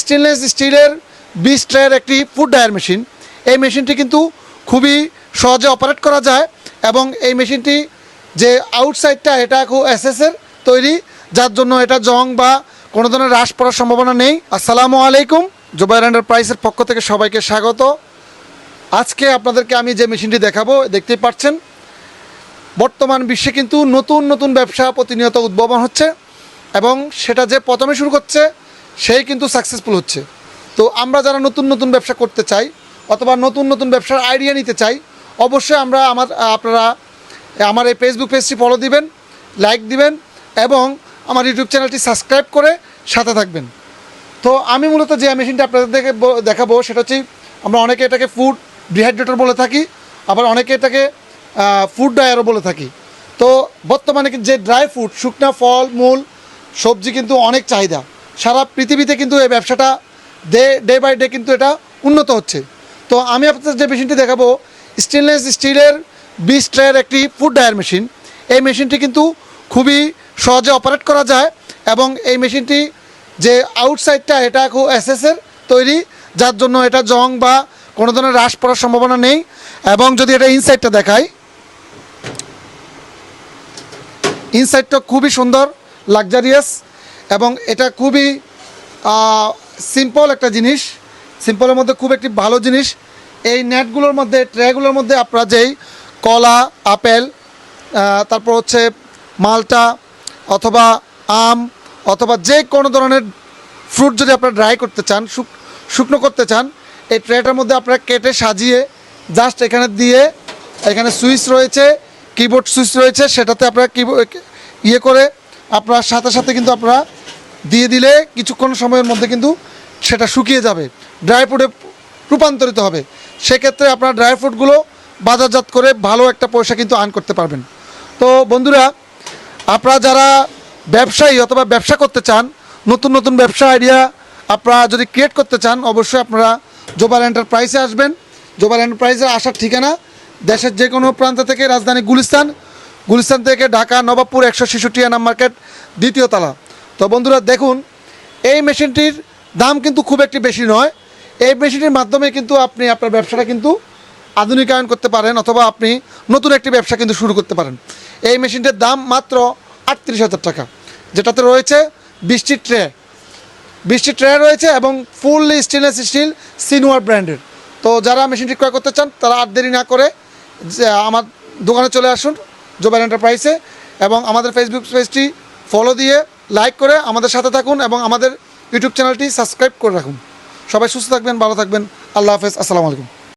Stainless স্টিলের বিশ ট্রের একটি ফুড ডায়ার মেশিন এই মেশিনটি কিন্তু খুবই সহজে অপারেট করা যায় এবং এই মেশিনটি যে আউটসাইডটা এটা খুব এসএসের তৈরি, যার জন্য এটা জং বা কোনো ধরনের হ্রাস পড়ার সম্ভাবনা নেই। আসসালামু আলাইকুম, জুবাইর এন্টারপ্রাইজের পক্ষ থেকে সবাইকে স্বাগত। আজকে আপনাদেরকে আমি যে মেশিনটি দেখাবো, দেখতেই পাচ্ছেন, বর্তমান বিশ্বে কিন্তু নতুন নতুন ব্যবসা প্রতিনিয়ত উদ্ভাবন হচ্ছে এবং সেটা যে প্রথমে শুরু করছে সেই কিন্তু সাকসেসফুল হচ্ছে। তো আমরা যারা নতুন নতুন ব্যবসা করতে চাই, অথবা নতুন নতুন ব্যবসার আইডিয়া নিতে চাই, অবশ্যই আমরা আমার, আপনারা আমার এই ফেসবুক পেজটি ফলো দিবেন লাইক দিবেন, এবং আমার ইউটিউব চ্যানেলটি সাবস্ক্রাইব করে সাথে থাকবেন। তো আমি মূলত যে মেশিনটা আপনাদের দেখে দেখাবো, সেটা হচ্ছে, আমরা অনেকে এটাকে ফুড ডিহাইড্রেটর বলে থাকি, আবার অনেকে এটাকে ফুড ড্রায়ারও বলে থাকি। তো বর্তমানে যে ড্রাই ফ্রুট শুকনা ফল, মূল, সবজি কিন্তু অনেক চাহিদা। সারা পৃথিবীতে কিন্তু এই ব্যবসাটা ডে ডে বাই ডে কিন্তু এটা উন্নত হচ্ছে। তো আমি আপনাদের যে মেশিনটি দেখাবো স্টেনলেস স্টিলের বিশ ট্রের একটি ফুড ডায়ার মেশিন এই মেশিনটি কিন্তু খুবই সহজে অপারেট করা যায় এবং এই মেশিনটি যে আউটসাইডটা এটা খুব এসএসের তৈরি, যার জন্য এটা জং বা কোনো ধরনের হ্রাস পড়ার সম্ভাবনা নেই এবং যদি এটা ইনসাইডটা দেখাই ইনসাইডটা খুবই সুন্দর লাক্সারিয়াস এবং এটা খুবই সিম্পল একটা জিনিস। সিম্পলের মধ্যে খুব একটি ভালো জিনিস। এই নেটগুলোর মধ্যে, ট্রেগুলোর মধ্যে আপনারা যেই কলা, আপেল তারপর হচ্ছে মালটা অথবা আম অথবা যে কোনো ধরনের ফ্রুট যদি আপনারা ড্রাই করতে চান শুকনো করতে চান, এই ট্রেটার মধ্যে আপনারা কেটে সাজিয়ে জাস্ট এখানে দিয়ে এখানে সুইচ রয়েছে কিবোর্ড সুইচ রয়েছে, সেটাতে আপনারা কিবোর্ড ইয়ে করে আপনার সাথে সাথে কিন্তু আপনারা দিয়ে দিলে কিছুক্ষণ সময়ের মধ্যে কিন্তু সেটা শুকিয়ে যাবে। ড্রাই ফ্রুটে রূপান্তরিত হবে। সেক্ষেত্রে আপনার ড্রাই ফ্রুটগুলো বাজারজাত করে ভালো একটা পয়সা কিন্তু আর্ন করতে পারবেন। তো বন্ধুরা, আপনারা যারা ব্যবসায়ী অথবা ব্যবসা করতে চান, নতুন নতুন ব্যবসা আইডিয়া আপনারা যদি ক্রিয়েট করতে চান, অবশ্যই আপনারা জোবাল এন্টারপ্রাইজে আসবেন। জোবাল এন্টারপ্রাইজে আসার ঠিকানা দেশের যে কোনো প্রান্ত থেকে রাজধানী গুলিস্তান। গুলিস্তান থেকে ঢাকা, নবাবপুর, একশো ছেষট্টি আনাম মার্কেট, দ্বিতীয় তলা। তো বন্ধুরা দেখুন, এই মেশিনটির দাম কিন্তু খুব একটি বেশি নয়। এই মেশিনটির মাধ্যমে কিন্তু আপনি আপনার ব্যবসাটা কিন্তু আধুনিকায়ন করতে পারেন অথবা আপনি নতুন একটি ব্যবসা কিন্তু শুরু করতে পারেন। এই মেশিনটির দাম মাত্র আটত্রিশ হাজার টাকা, যেটাতে রয়েছে বৃষ্টির ট্রে। বৃষ্টির ট্রে রয়েছে এবং ফুললি স্টেনলেস স্টিল সিনোয়ার ব্র্যান্ডের তো যারা মেশিনটি ক্রয় করতে চান, তারা আর দেরি না করে যে আমার দোকানে চলে আসুন জোবাইল এন্টারপ্রাইসে এবং আমাদের ফেসবুক পেজটি ফলো দিয়ে লাইক করে আমাদের সাথে থাকুন এবং আমাদের ইউটিউব চ্যানেলটি সাবস্ক্রাইব করে রাখুন। সবাই সুস্থ থাকবেন, ভালো থাকবেন। আল্লাহ হাফেজ। আসসালামু আলাইকুম।